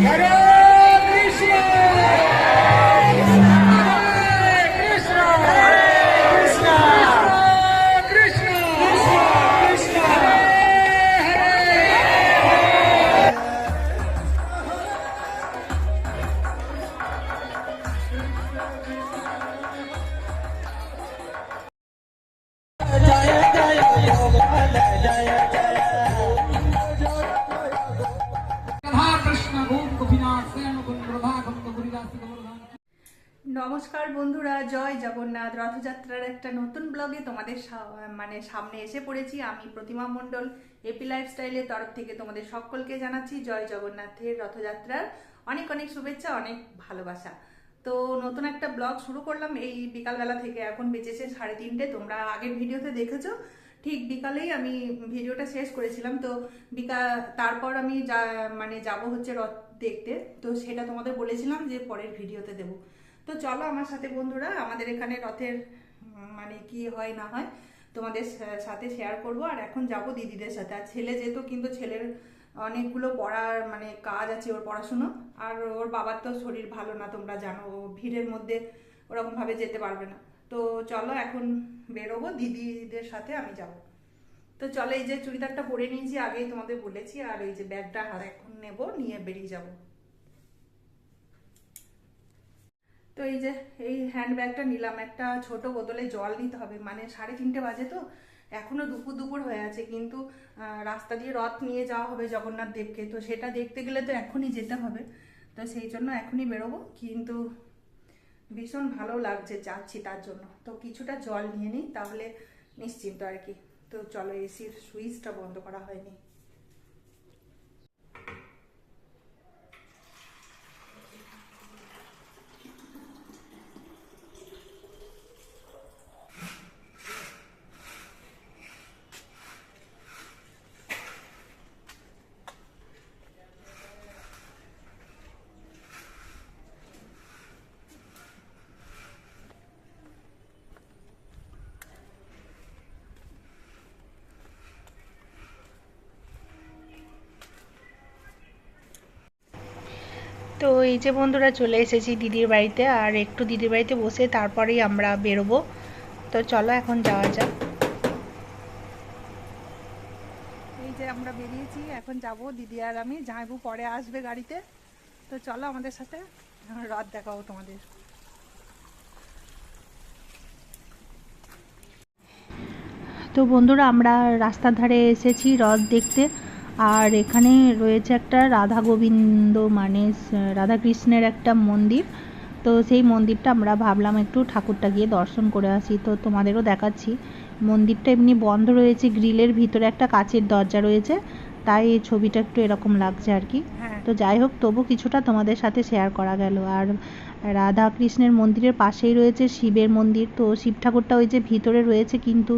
হরে নমস্কার বন্ধুরা, জয় জগন্নাথ। রথযাত্রার একটা নতুন ব্লগে তোমাদের মানে সামনে এসে পড়েছি। আমি প্রতিমা মণ্ডল এপি লাইফস্টাইলের তরফ থেকে তোমাদের সকলকে জানাচ্ছি জয় জগন্নাথের রথযাত্রার অনেক অনেক শুভেচ্ছা, অনেক ভালোবাসা। তো নতুন একটা ব্লগ শুরু করলাম এই বিকালবেলা থেকে। এখন বেঁচেছে সাড়ে তিনটে। তোমরা আগের ভিডিওতে দেখেছ। ঠিক বিকালেই আমি ভিডিওটা শেষ করেছিলাম। তো বিকাল তারপর আমি যা মানে যাব হচ্ছে রথ দেখতে। তো সেটা তোমাদের বলেছিলাম যে পরের ভিডিওতে দেবো। তো চলো আমার সাথে বন্ধুরা, আমাদের এখানে রথের মানে কি হয় না হয়, তোমাদের সাথে শেয়ার করব। আর এখন যাব দিদিদের সাথে। আর ছেলে যেহেতু কিন্তু ছেলের অনেকগুলো পড়ার মানে কাজ আছে ওর পড়াশুনো। আর ওর বাবার তো শরীর ভালো না, তোমরা জানো। ও ভিড়ের মধ্যে ওরকমভাবে যেতে পারবে না। তো চলো এখন বেরোবো, দিদিদের সাথে আমি যাব। তো চলো এই যে চুড়িদারটা পরে নিয়েছি, আগেই তোমাদের বলেছি। আর এই যে ব্যাগটা এখন নেব, নিয়ে বেরিয়ে যাব। তো এই যে, এই হ্যান্ড ব্যাগটা নিলাম। একটা ছোট বোতলে জল নিতে হবে। মানে সাড়ে তিনটে বাজে তো। এখনও দুপুর দুপুর হয়ে আছে। কিন্তু রাস্তা দিয়ে রথ নিয়ে যাওয়া হবে জগন্নাথ দেবকে। তো সেটা দেখতে গেলে তো এখনই যেতে হবে। তো সেই জন্য এখনই বেরোবো। কিন্তু ভীষণ ভালো লাগছে যাচ্ছি তার জন্য। তো কিছুটা জল নিয়ে নিই, তাহলে নিশ্চিন্ত আর কি। তো চলো, এসির সুইচটা বন্ধ করা হয়নি। তো এই যে বন্ধুরা চলে এসেছি দিদির বাড়িতে আর একটু দিদির বাড়িতে বসে তারপরেই আমরা বেরোবো। তো চলো এখন যাওয়া যাক। এই যে আমরা বেরিয়েছি এখন যাব দিদি আর আমি। জামাইবু পরে আসবে গাড়িতে। তো চলো আমাদের সাথে রাত দেখাবো তোমাদের। তো বন্ধুরা আমরা রাস্তার ধারে এসেছি রথ দেখতে। আর এখানে রয়েছে একটা রাধা গোবিন্দ মানে রাধা কৃষ্ণের একটা মন্দির। তো সেই মন্দিরটা আমরা ভাবলাম একটু ঠাকুরটা গিয়ে দর্শন করে আসি। তো তোমাদেরও দেখাচ্ছি। মন্দিরটা এমনি বন্ধ রয়েছে গ্রিলের ভিতরে একটা কাচের দরজা রয়েছে। তাই এই ছবিটা একটু এরকম লাগছে আর কি। তো যাই হোক তবু কিছুটা তোমাদের সাথে শেয়ার করা গেল। আর রাধা কৃষ্ণের মন্দিরের পাশেই রয়েছে শিবের মন্দির। তো শিব ঠাকুরটা ওই যে ভিতরে রয়েছে কিন্তু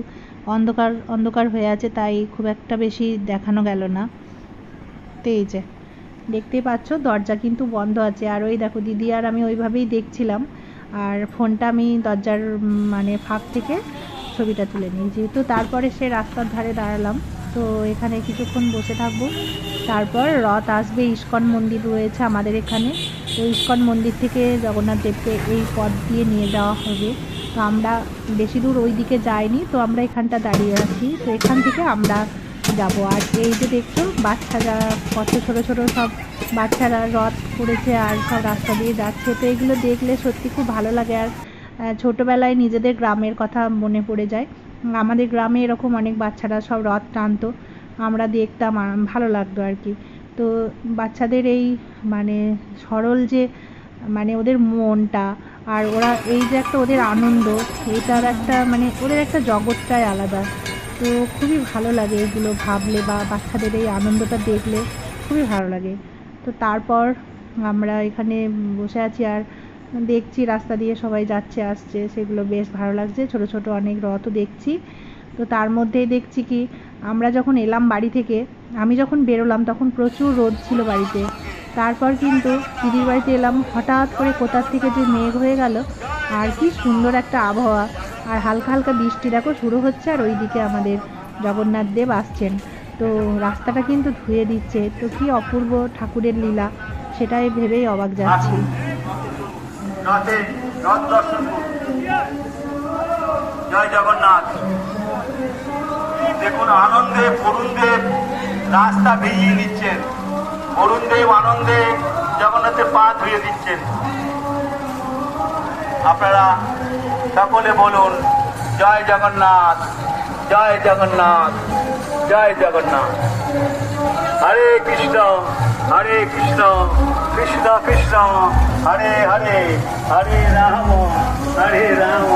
অন্ধকার অন্ধকার হয়ে আছে, তাই খুব একটা বেশি দেখানো গেল না। তো এই যে, দেখতেই পাচ্ছ, দরজা কিন্তু বন্ধ আছে। আর ওই দেখো, দিদি আর আমি ওইভাবেই দেখছিলাম। আর ফোনটা আমি দরজার মানে ফাঁক থেকে ছবিটা তুলে নিয়েছি যেহেতু তারপরে সে রাস্তার ধারে দাঁড়ালাম, তো এখানে কিছুক্ষণ বসে থাকব। তারপর রথ আসবে, ইস্কন মন্দির রয়েছে আমাদের এখানে। ইস্কন মন্দির থেকে জগন্নাথ দেবকে এই পথ দিয়ে নিয়ে যাওয়া হবে। তো আমরা বেশি দূর ওই দিকে যাইনি, তো আমরা এখানটা দাঁড়িয়ে আছি। তো এখান থেকে আমরা যাব। আর এই যে দেখছ, বাচ্চারা কত ছোট ছোট সব বাচ্চারা রথ করেছে আর সব রাস্তা দিয়ে যাচ্ছে। তো এগুলো দেখলে সত্যি খুব ভালো লাগে। আর ছোটোবেলায় নিজেদের গ্রামের কথা মনে পড়ে যায়। আমাদের গ্রামে এরকম অনেক বাচ্চারা সব রথ টানতো। আমরা দেখতাম ভালো লাগতো আর কি। তো বাচ্চাদের এই মানে সরল যে মানে ওদের মনটা আর ওরা এই যে একটা ওদের আনন্দ, এটার একটা মানে ওদের একটা জগৎটাই আলাদা। তো খুবই ভালো লাগে এগুলো ভাবলে বা বাচ্চাদের এই আনন্দটা দেখলে, খুবই ভালো লাগে। তো তারপর আমরা এখানে বসে আছি আর দেখছি রাস্তা দিয়ে সবাই যাচ্ছে, আসছে, সেগুলো বেশ ভালো লাগছে। ছোট ছোট অনেক রথও দেখছি। তো তার মধ্যেই দেখছি কি আমরা যখন এলাম বাড়ি থেকে, আমি যখন বেরোলাম তখন প্রচুর রোদ ছিল বাড়িতে। তারপর কিন্তু দিদির বাড়িতে এলাম, হঠাৎ করে কোথার থেকে যে মেঘ হয়ে গেল, আর কি সুন্দর একটা আবহাওয়া। আর হালকা হালকা বৃষ্টি দেখো শুরু হচ্ছে আর ওইদিকে আমাদের জগন্নাথ দেব আসছেন। তো রাস্তাটা কিন্তু ধুয়ে দিচ্ছে। তো কি অপূর্ব ঠাকুরের লীলা, সেটাই ভেবেই অবাক যাচ্ছি। জয় জগন্নাথ। দেখুন, আনন্দে বরুণদেব রাস্তা ভিজিয়ে নিচ্ছেন। বরুণদেব আনন্দে জগন্নাথের পা ধুয়ে দিচ্ছেন। আপনারা সকলে বলুন, জয় জগন্নাথ জয় জগন্নাথ জয় জগন্নাথ। হরে কৃষ্ণ হরে কৃষ্ণ কৃষ্ণ কৃষ্ণ, হরে হরে হরে রাম হরে রাম।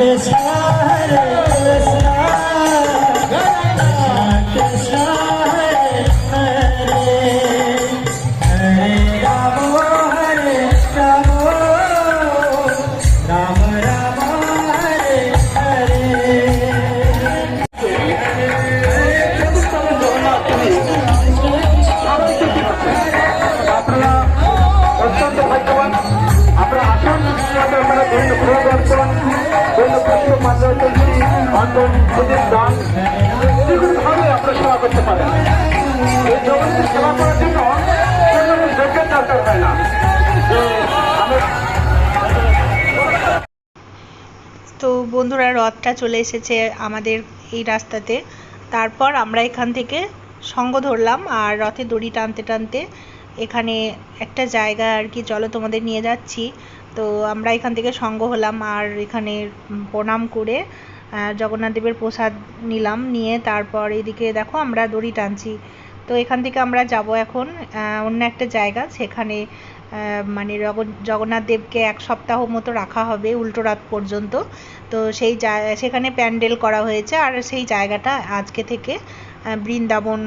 আপনারা সেবা করতে পারেন। এই সেবা করার জন্য দরকার হয় না। তো বন্ধুরা, রথটা চলে এসেছে আমাদের এই রাস্তাতে। তারপর আমরা এখান থেকে সঙ্গ ধরলাম আর রথে দড়ি টানতে টানতে এখানে একটা জায়গা আর কি চলো তোমাদের নিয়ে যাচ্ছি। তো আমরা এখান থেকে সঙ্গ হলাম আর এখানে প্রণাম করে জগন্নাথ দেবের প্রসাদ নিলাম, নিয়ে তারপর এদিকে দেখো আমরা দড়ি টানছি। তো এখান থেকে আমরা যাব এখন অন্য একটা জায়গা, সেখানে মানে জগন- জগন্নাথ দেবকে এক সপ্তাহ মতো রাখা হবে উল্টো রাত পর্যন্ত। তো সেই সেখানে প্যান্ডেল করা হয়েছে, আর সেই জায়গাটা আজকে থেকে বৃন্দাবন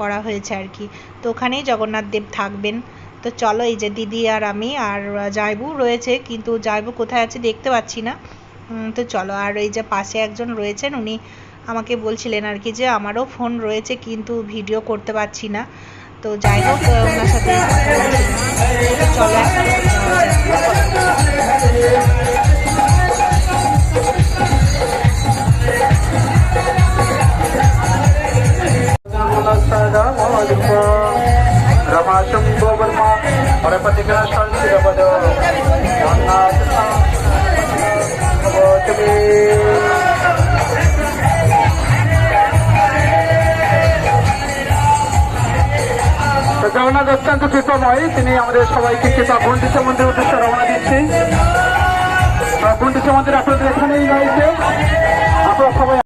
করা হয়েছে আর কি। তো ওখানেই জগন্নাথ দেব থাকবেন। তো চলো এই যে দিদি আর আমি, আর জায়বু রয়েছে, কিন্তু জায়বু কোথায় আছে দেখতে পাচ্ছি না। তো চলো, আর এই যে পাশে একজন রয়েছেন, উনি আমাকে বলছিলেন আর কি যে আমারও ফোন রয়েছে, কিন্তু ভিডিও করতে পারছি না। তো যাই হোক ওনার সাথে চলো বর্মা জগন্নাথ অত্যন্ত নয় তিনি আমাদের সবাইকে কৃপা গুন্ডিচা মন্দির উদ্দেশ্যে রওনা দিচ্ছি গুন্ডিচা মন্দির আপনাদের এখানেই রয়েছে। আপনারা সবাই